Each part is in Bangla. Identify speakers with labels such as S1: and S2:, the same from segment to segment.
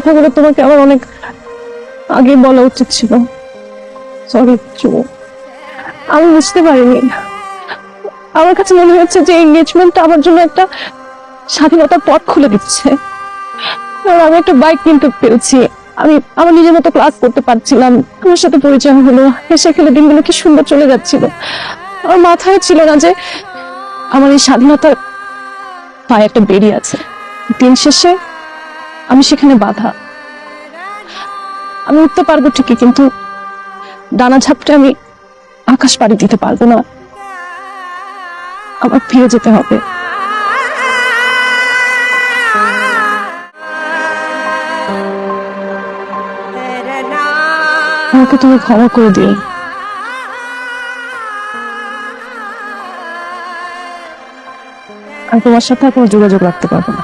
S1: কথাগুলো তোমাকে আমার অনেক আগে বলা উচিত ছিল। সরি আমি বুঝতে পারিনি। আমার কাছে মনে হচ্ছে যে এঙ্গেজমেন্টটা আমার জন্য একটা স্বাধীনতার পথ খুলে দিচ্ছে। আমি একটা বাইক কিনতে পেরেছি। আমি, আমার নিজের মতো ক্লাস করতে পারছিলাম। আমার সাথে পরিচয় হলো। হেসে খেলে দিনগুলো কি সুন্দর চলে যাচ্ছিল। আমার মাথায় ছিল না যে আমার এই স্বাধীনতার পায়ে একটা বেরিয়ে আছে। দিন শেষে আমি সেখানে বাধা। আমি উঠতে পারব ঠিকই, কিন্তু ডানা ঝাপটে আমি আকাশ পাড়ি দিতে পারব না। আমার ফিরে যেতে হবে। আমাকে তুমি ক্ষমা করে দিও। আমি তোমার সাথে আর কোনো যোগাযোগ রাখতে পারব না।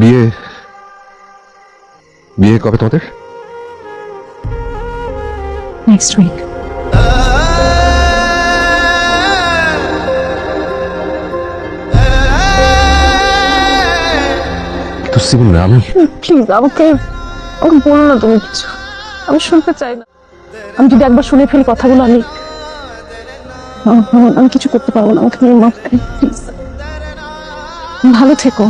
S2: বিয়ে বিয়ে কবে তোমাদের?
S1: নেক্সট উইক
S2: তো সিভিল আমি
S1: প্লিজ আমাকে আমাকে বলো না তুমি কিছু। আমি শুনতে চাই না। আমি যদি একবার শুনে ফেলি কথাগুলো আমি কিছু করতে পারব না আমাকে তুমি মাফ প্লিজ ভালো থেকো।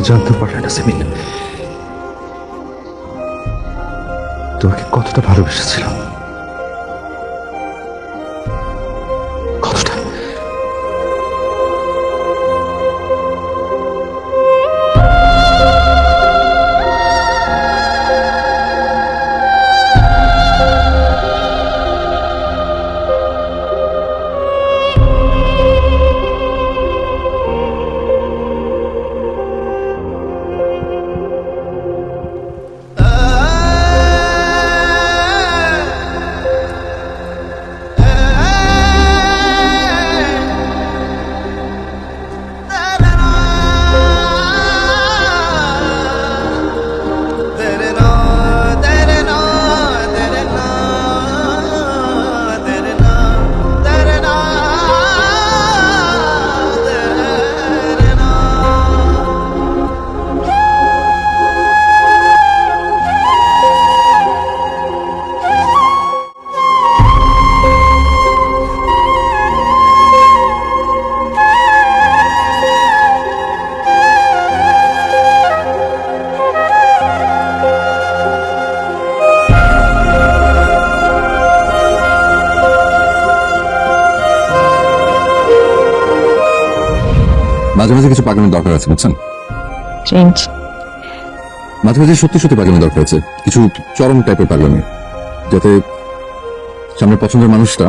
S2: জানতে পারলে না সেমিন তোমাকে কতটা ভালোবেসেছিলাম?
S3: মাঝে মাঝে কিছু পাগলামির দরকার আছে বুঝছেন?
S1: চেঞ্জ
S3: মাঝে মাঝে সত্যি সত্যি পাগলামি দরকার আছে। কিছু চরম টাইপের পাগলামি। যাতে সামনে পছন্দের মানুষটা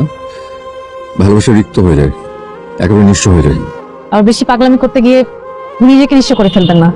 S3: ভালোবাসা রিক্ত হয়ে যায় একেবারে নিঃস্ব হয়ে যায়।
S4: আর বেশি পাগলামি করতে গিয়ে নিজেকে নিঃস্ব করে ফেলবেন না।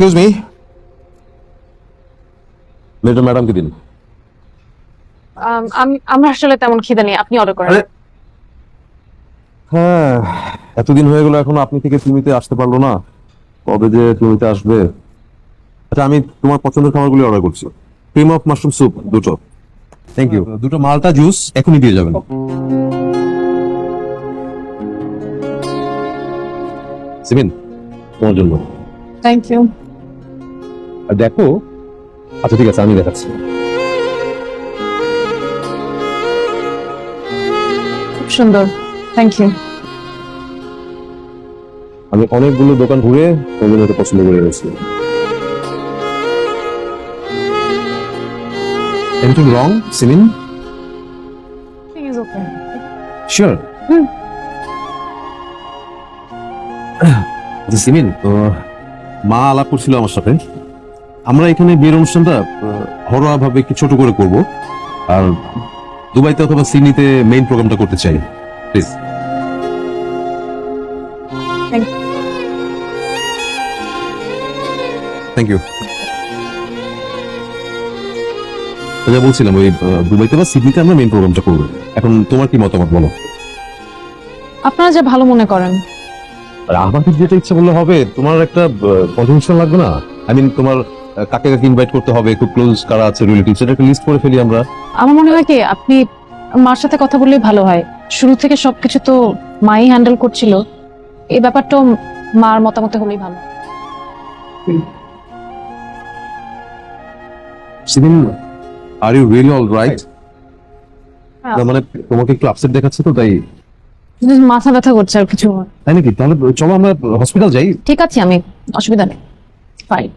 S2: এক্সকিউজ মি মেজর ম্যাডামকে দিন
S4: আমি আমার আসলে তেমন খিদে নেই আপনি অর্ডার করেন।
S2: হ্যাঁ এতদিন হয়ে গেল এখন আপনি থেকে তুমিতে আসতে পারল না। কবে যে তুমিতে আসবে। আচ্ছা আমি তোমার পছন্দের খাবারগুলি অর্ডার করছি। ক্রিম অফ মাশরুম স্যুপ দুটো। থ্যাংক ইউ দুটো মালটা জুস এখনই দিয়ে যাবেন। সিমিন তোমার জন্য।
S4: থ্যাংক ইউ
S2: আর দেখো? আচ্ছা ঠিক আছে আমি দেখাচ্ছি।
S4: খুব সুন্দর। থ্যাংক ইউ
S2: আমি অনেকগুলো দোকান ঘুরে জন্য পছন্দ করে রয়েছি anything wrong Simin
S4: is okay
S2: sure
S4: hmm.
S2: আচ্ছা সিমিন তো মা আলাপ করছিল আমার সাথে। আমরা এখানে বিয়ের অনুষ্ঠানটা ঘরোয়া ভাবে একটু ছোট করে করব। আর দুবাইতে অথবা সিডনিতে মেইন প্রোগ্রামটা করতে চাই। প্লিজ থ্যাংক ইউ যা বলছিলাম ওই দুবাইতে বা সিডনিতে আমরা মেইন প্রোগ্রামটা করব। এখন তোমার কি মতামত বলো?
S4: আপনারা যা ভালো মনে করেন।
S2: আর আমাকে যেটা ইচ্ছা বললে হবে তোমার একটা কনফার্মেশন লাগবে না? আই মিন তোমার কাকে কাকে ইনভাইট করতে হবে খুব ক্লোজ কারা আছে রিলেটিভ সেটা একটা লিস্ট করে ফেলি আমরা।
S4: আমার মনে হয় কি আপনি মার সাথে কথা বললেই ভালো হয়। শুরু থেকে সবকিছু তো মাই হ্যান্ডেল করছিল। এই ব্যাপারটাও মার মতামতে হলেই ভালো।
S2: Simin are you really all right
S4: হ্যাঁ।
S2: না মানে তোমাকে একটু আপসেট দেখাচ্ছে তো তাই?
S4: মাথা ব্যথা করছে আর কিছু
S2: তাই নাকি? তাহলে চলো আমরা হসপিটাল যাই।
S4: ঠিক আছে আমি অসুবিধা নেই। ফাইন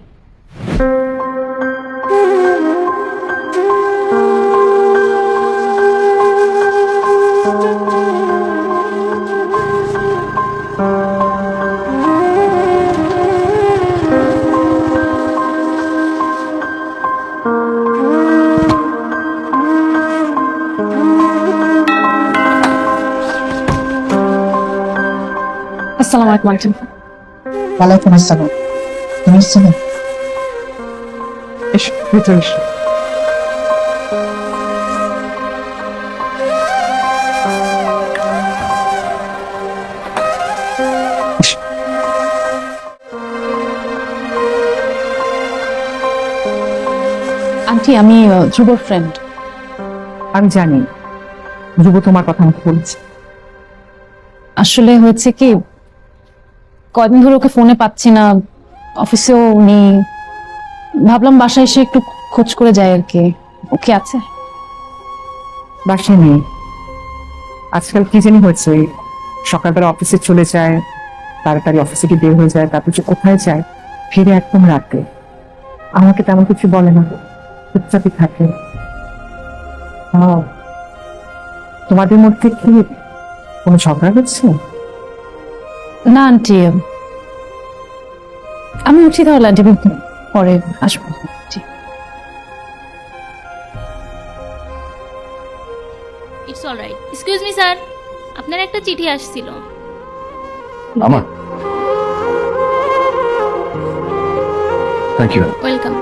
S4: আসসালামু আলাইকুম
S5: ওয়ালাইকুম আসসালাম। তুমি
S4: এসো ভিতরে এসো। আন্টি আমি ধ্রুবর ফ্রেন্ড
S5: আমি জানি ধ্রুব তোমার কথা আমাকে বলছে।
S4: আসলে হয়েছে কি কয়দিন ধরে ওকে ফোনে পাচ্ছি না অফিসেও নেই। ভাবলাম বাসায় এসে একটু খোঁজ করে যাই আর কি। ওকে আছে?
S5: বাসায় নেই। আজকাল কি জানি হয়েছে সকালবেলা অফিসে চলে যায় তাড়াতাড়ি অফিসে গিয়ে বের হয়ে যায় তারপর যে কোথায় যায় ফিরে একদম রাতে। আমাকে তেমন কিছু বলে না চুপচাপই থাকে। তোমাদের মধ্যে কি কোনো ঝগড়া হচ্ছে?
S4: না আন্টি। আমি উঠি তাহলে আন্টি। পরে আসব।
S6: It's alright excuse me sir আপনার একটা চিঠি আসছিল।
S3: আমার? থ্যাংক ইউ
S6: ওয়েলকাম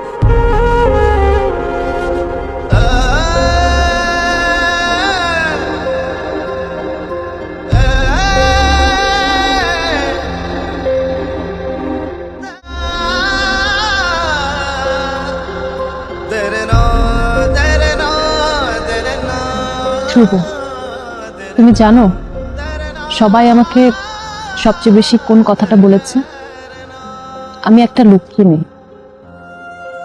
S4: ধ্রুব তুমি জানো, সবাই আমাকে সবচেয়ে বেশি কোন কথাটা বলেছে? আমি একটা লক্ষ্মী মেয়ে।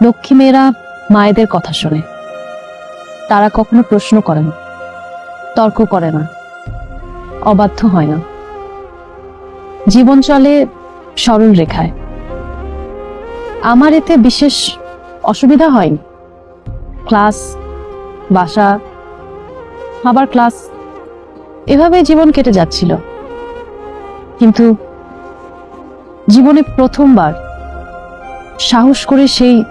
S4: লক্ষ্মী মেয়েরা মায়েদের কথা শোনে। তারা কখনো প্রশ্ন করে না, তর্ক করে না, অবাধ্য হয় না। জীবন চলে সরল রেখায়। আমার এতে বিশেষ অসুবিধা হয়নি। ক্লাস, বাসা আবার ক্লাস। এভাবে জীবন কেটে যাচ্ছিল। কিন্তু জীবনে প্রথমবার সাহস করে সেই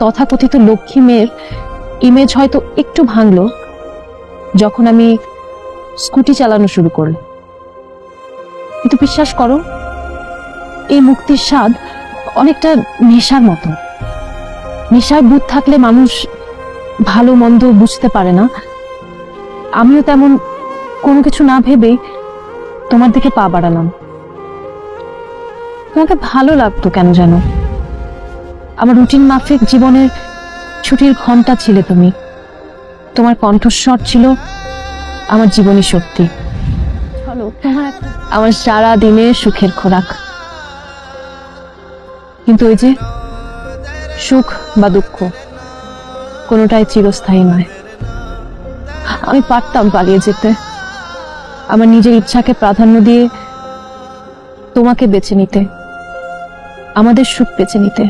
S4: তথাকথিত লক্ষ্মী মেয়ের ইমেজ হয়তো একটু ভাঙলো যখন আমি স্কুটি চালানো শুরু করলাম। কিন্তু বিশ্বাস করো, এই মুক্তির স্বাদ
S1: অনেকটা নেশার মতো। নেশার বুধ থাকলে মানুষ ভালো মন্দ বুঝতে পারে না। আমিও তেমন কোনো কিছু না ভেবেই তোমার দিকে পা বাড়ালাম। তোমাকে ভালো লাগতো কেন যেন? আমার রুটিন মাফিক জীবনের ছুটির ঘণ্টা ছিলে তুমি। তোমার কণ্ঠস্বর ছিল আমার জীবনী শক্তি। আমার সারা দিনের সুখের খোরাক। কিন্তু ওই যে সুখ বা দুঃখ কোনোটাই চিরস্থায়ী নয়। আমি পারতাম পালিয়ে যেতে। আমার নিজের ইচ্ছাকে প্রাধান্য দিয়ে তোমাকে বেছে নিতে, আমাদের সুখ বেছে নিতে।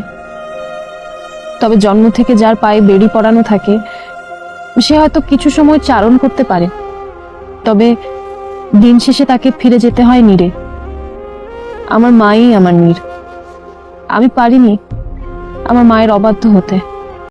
S1: তবে জন্ম থেকে যার পায়ে বেড়ি পড়ানো থাকে, সে হয়তো কিছু সময় চারণ করতে পারে। তবে দিন শেষে তাকে ফিরে যেতে হয় নীরে। আমার মাই আমার নীর। আমি পারিনি আমার মায়ের অবাধ্য হতে।